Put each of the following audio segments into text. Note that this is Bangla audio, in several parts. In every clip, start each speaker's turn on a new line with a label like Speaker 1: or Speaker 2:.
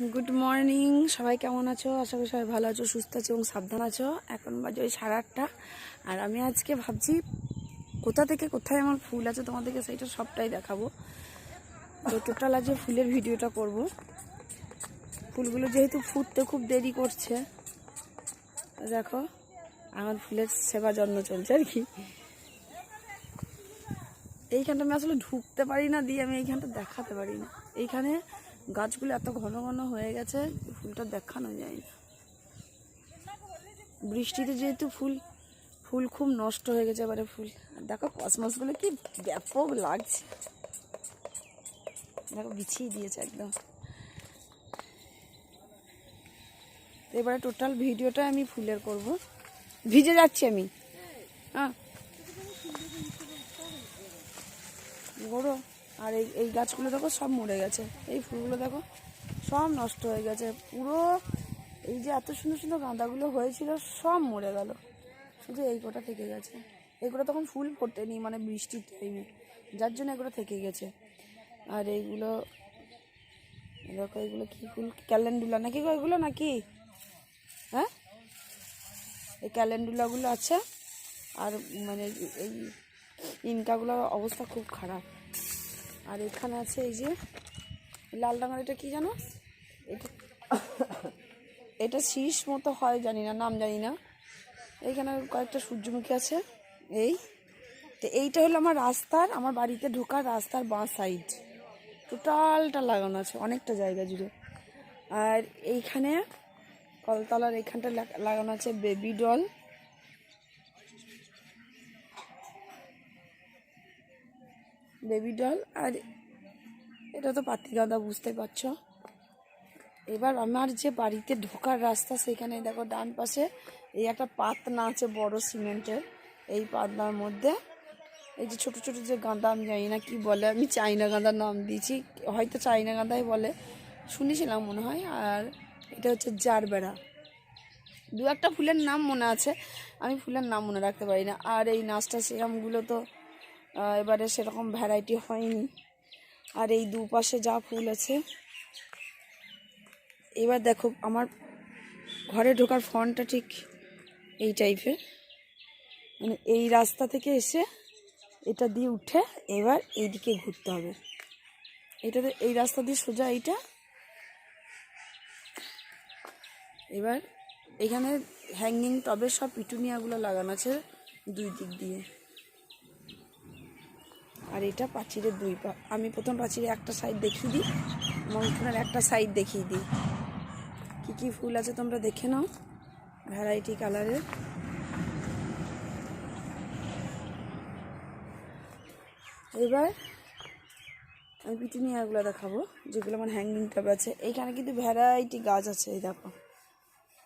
Speaker 1: গুড মর্নিং সবাই কেমন আছো? আশা করি সবাই ভালো আছো, সুস্থ আছো এবং সাবধান আছো। এখন বাজে ওই সাড়ে আটটা। আর আমি আজকে ভাবছি কোথা থেকে কোথায় আমার ফুল আছে তোমাদেরকে সেইটা সবটাই দেখাবো। তো টোটাল আজকে ফুলের ভিডিওটা করব। ফুলগুলো যেহেতু ফুটতে খুব দেরি করছে, দেখো, আমার ফুলের সেবা যত্ন চলছে আর কি। এইখানটা আমি আসলে ঢুকতে পারি না, দিয়ে আমি এইখানটা দেখাতে পারি না। এইখানে গাছগুলো এত ঘন ঘন হয়ে গেছে, ফুলটা দেখানো যায় না। বৃষ্টিতে যেহেতু ফুল ফুল খুব নষ্ট হয়ে গেছে এবারে ফুল। দেখো কসমসগুলো কি ব্যাপক লাগছে। দেখো বিছিয়ে দিয়েছে একদম। এবারে টোটাল ভিডিওটা আমি ফুলের করব। ভিজে যাচ্ছি আমি। হ্যাঁ। বড়। আর এই এই গাছগুলো দেখো সব মরে গেছে। এই ফুলগুলো দেখো সব নষ্ট হয়ে গেছে। পুরো এই যে এত সুন্দর সুন্দর গাঁদাগুলো হয়েছিল, সব মরে গেল। শুধু এই কটা থেকে গেছে। এগুলো তখন ফুল ফোটেনি মানে বৃষ্টির টাইমে যার জন্য এগুলো থেকে গেছে। আর এইগুলো, দেখো এগুলো কি ফুল, ক্যালেন্ডুলা নাকি গো এগুলো নাকি? হ্যাঁ? এই ক্যালেন্ডুলাগুলো আছে। আর মানে এই ইনকাগুলোর অবস্থা খুব খারাপ। আর এখানে আছে এই যে লাল রঙের এটা কি জানো? এটা এটা শীষ মতো হয়, জানি না, নাম জানি না। এইখানে কয়েকটা সূর্যমুখী আছে, এই। তো এইটা হলো আমার রাস্তার, আমার বাড়িতে ঢোকার রাস্তার বাঁ সাইড টোটালটা লাগানো আছে, অনেকটা জায়গা জুড়ে। আর এইখানে কলতলার এইখানটা লাগা- লাগানো আছে বেবি ডল বেবি ডল আর এটা তো পাতি গাঁদা, বুঝতে পারছ? এবার আমার যে বাড়িতে ঢোকার রাস্তা, সেখানে দেখো ডান পাশে এই একটা পাতনা আছে বড় সিমেন্টের, এই পাতনার মধ্যে। এই যে ছোট ছোট যে গাঁদা, আমি জানি না কী বলে, আমি চাইনা গাঁদার নাম দিয়েছি, হয়তো চাইনা গাঁদাই বলে। শুনেছিলাম মনে হয়, আর এটা হচ্ছে জারবেড়া। দু একটা ফুলের নাম মনে আছে, আমি ফুলের নাম মনে রাখতে পারি না। আর এই নাচটা, সেরকমগুলো তো এবারে সেরকম ভ্যারাইটি হয়নি। আর এই দুপাশে যা ফুল আছে। এবার দেখো, আমার ঘরে ঢোকার ফন্টটা ঠিক এই টাইপের মানে এই রাস্তা থেকে এসে এটা দিয়ে উঠে এবার এইদিকে ঘুরতে হবে। এটাতে এই রাস্তা দিয়ে সোজা এইটা। এবার এখানে হ্যাঙ্গিং টবে সব পিটুনিয়াগুলো লাগানো আছে দুই দিক দিয়ে। আর এটা পাঁচিরের দুই পা। আমি প্রথম পাঁচিরে একটা সাইড দেখিয়ে দিই মনসুনের একটা সাইড দেখিয়ে দিই। কী কী ফুল আছে তোমরা দেখে নাও। ভ্যারাইটি কালারের এবার আমি পিটুনিয়াগুলো দেখাবো, যেগুলো আমার হ্যাঙ্গিং টবে আছে। এইখানে কিন্তু ভ্যারাইটি গাছ আছে, এই দেখো।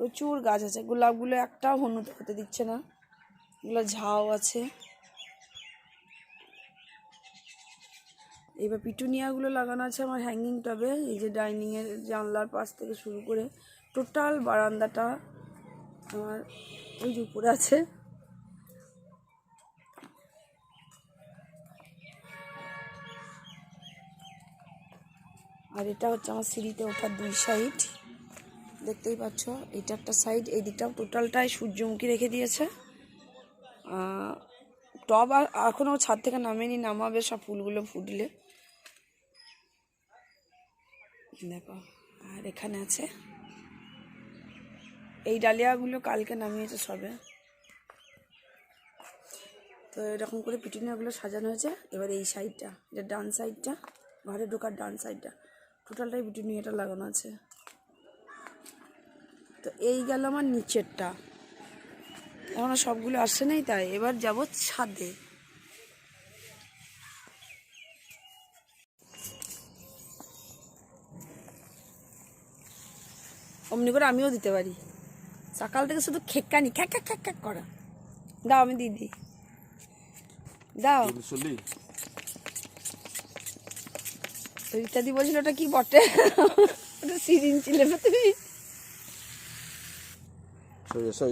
Speaker 1: প্রচুর গাছ আছে। গোলাপগুলো একটাও হলুদ হতে দিচ্ছে না। এগুলো ঝাউ আছে। এবার পিটুনিয়াগুলো লাগানো আছে আমার হ্যাঙ্গিং টবে এই যে ডাইনিংয়ের জানলার পাশ থেকে শুরু করে টোটাল বারান্দাটা আমার ওই যে উপরে আছে। আর এটা হচ্ছে আমার সিঁড়িতে ওঠার দুই সাইড দেখতেই পাচ্ছ, এটা একটা সাইড এই দিকটাও টোটালটাই সূর্যমুখী রেখে দিয়েছে। টব আর এখনও ছাদ থেকে নামেনি, নামাবে সব ফুলগুলো ফুটলে। দেখো, আর এখানে আছে। এই ডালিয়াগুলো কালকে নামিয়েছে সবে। তো এরকম করে পিটুনিয়াগুলো সাজানো হয়েছে। এবার এই সাইডটা এটা ডান সাইডটা ঘরে ঢোকার ডান সাইডটা টোটালটাই পিটুনিয়াটা লাগানো আছে। তো এই গেল আমার নিচেরটা। এখনও সবগুলো আসছে নাই, তাই এবার যাব ছাদে। অমনি করে আমিও দিতে পারি। সকাল থেকে শুধু খেক্কানি খ্যাক খ্যাক খ্যাক খ্যাক করা। দাও আমি দিয়ে দিই। দাও। ইত্যাদি বলছিল ওটা কি বটে? ওটা সিরিন ছিলে তুমি
Speaker 2: সর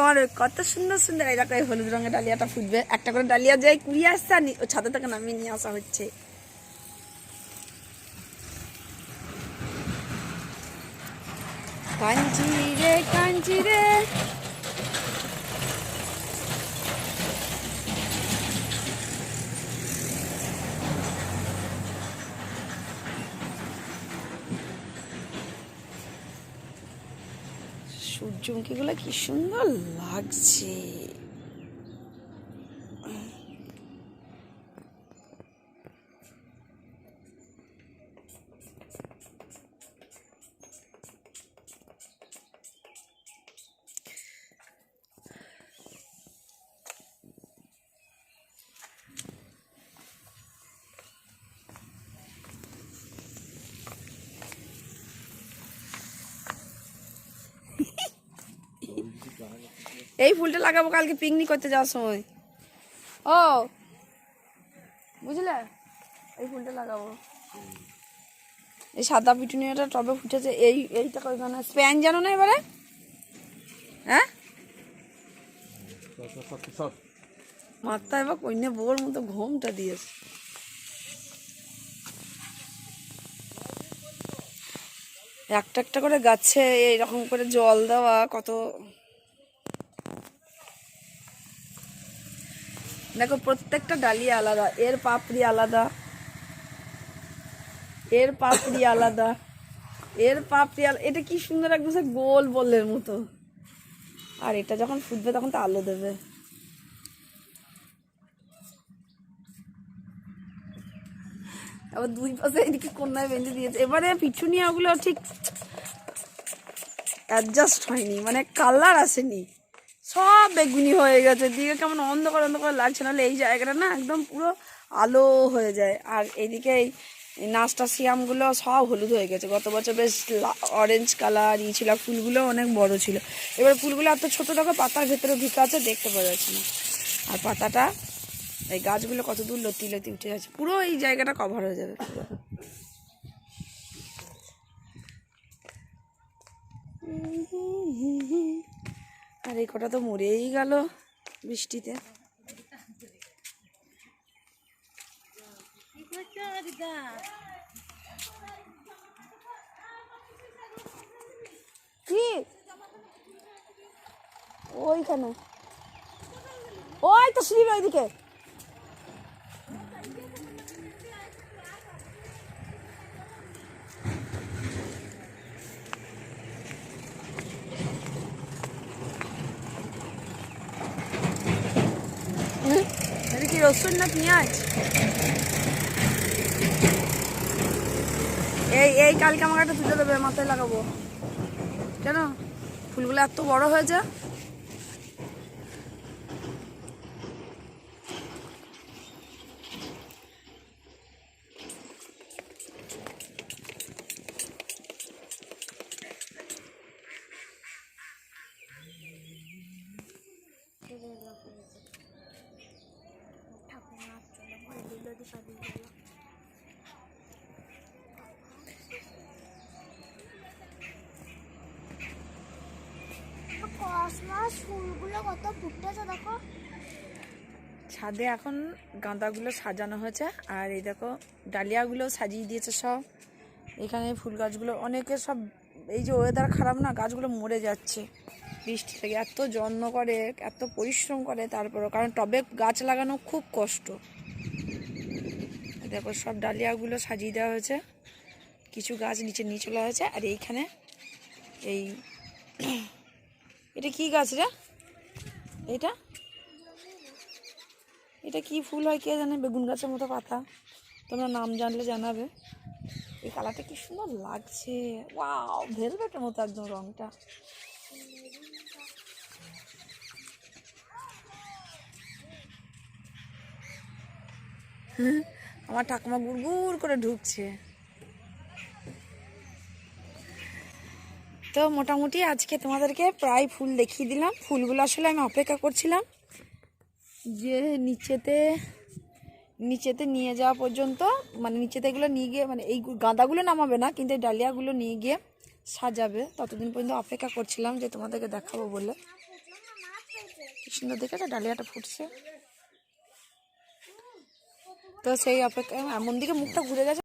Speaker 1: আমার কত সুন্দর সুন্দর এরকম হলুদ রঙের ডালিয়াটা ফুটবে। একটা করে ডালিয়া যাই কুড়িয়ে আসছে আর ছাদে থেকে নামিয়ে নিয়ে আসা হচ্ছে। কাঞ্চি রে কাঞ্জি রে সূর্যমুখীগুলো কি সুন্দর লাগছে। এই ফুলটা লাগাবো কালকে পিকনিক করতে যাওয়ার সময়। ও, বুঝলে? এই ফুলটা লাগাবো। এই সাদা পিটুনিয়াটা টবে ফুটেছে, এই এইটা ওইখানে স্প্যান জানো না এবারে? হ্যাঁ? মাথায় বা কন্যা বউর মতো ঘুমটা দিয়েছে। একটা একটা করে গাছে এইরকম করে জল দেওয়া, কত দেখো, প্রত্যেকটা ডালি আলাদা। এর পাপড়ি আলাদা। এর পাপড়ি আলাদা। এর পাপড়ি আলাদা এটা কি সুন্দর একদম সে গোল বলের মতো। আর এটা যখন ফুটবে, তখন তো আলো দেবে। আবার দুই পাশে এদিকে কন্যায় বেঁধে দিয়েছে। এবারে পিছুনিয়াগুলো ঠিক অ্যাডজাস্ট হয়নি মানে কালার আসেনি। সব বেগুনি হয়ে গেছে। দিকে কেমন অন্ধকার অন্ধকার লাগছে, নাহলে এই জায়গাটা না একদম পুরো আলো হয়ে যায়। আর এইদিকে এই নাচটা সিয়ামগুলো সব হলুদ হয়ে গেছে। গত বছর বেশ অরেঞ্জ কালার ই ছিল ফুলগুলো অনেক বড় ছিল। এবার ফুলগুলো এত ছোটো, দেখো, পাতার ভেতরে ঢুকে আছে, দেখতে পাওয়া যাচ্ছে না। আর পাতাটা, এই গাছগুলো কত দূর লতি লতি উঠে যাচ্ছে পুরো এই জায়গাটা কভার হয়ে যাবে। আর এই কটা তো মরেই গেল বৃষ্টিতে। ওইখানে। ওই তো সিঁড়ির ওইদিকে হুম? এটা কি রসুন না পেঁয়াজ। এই এই কালকে আমাকে একটা তুলে দেবে, মাথায় লাগাবো। কেন ফুলগুলো এত বড় হয়েছে। ছাদে এখন গাঁদাগুলো সাজানো হয়েছে, আর এই দেখো ডালিয়াগুলো সাজিয়ে দিয়েছে সব। এখানে ফুল গাছগুলো অনেকে সব, এই যে ওয়েদার খারাপ না, গাছগুলো মরে যাচ্ছে। বৃষ্টি থেকে এত যত্ন করে, এত পরিশ্রম করে তারপরও, কারণ টবে গাছ লাগানো খুব কষ্ট। দেখো সব ডালিয়াগুলো সাজিয়ে দেওয়া হয়েছে। কিছু গাছ নিচে নিয়ে চলে হয়েছে আর এইখানে এই এটা কি গাছ রে? এটা? এটা কি ফুল হয় কে জানে? বেগুন গাছের মতো পাতা। তোমরা নাম জানলে জানাবে। এই কালারটা কি সুন্দর লাগছে। ওয়াও ভেলভেটের মতো একদম রংটা। আমার ঠাকুমা গুড় করে ঢুকছে। তো মোটামুটি আজকে তোমাদেরকে প্রায় ফুল দেখিয়ে দিলাম। ফুলগুলো আসলে আমি অপেক্ষা করছিলাম যে নিচেতে নিচেতে নিয়ে যাওয়া পর্যন্ত মানে নিচেতে এগুলো নিয়ে গিয়ে মানে এই গাঁদাগুলো নামাবে না, কিন্তু এই ডালিয়াগুলো নিয়ে গিয়ে সাজাবে। ততদিন পর্যন্ত অপেক্ষা করছিলাম যে তোমাদেরকে দেখাবো বলে। সুন্দর দেখেছ ডালিয়াটা ফুটছে। তো সেই অপেক্ষা এমন দিকে মুখটা ঘুরে গেছে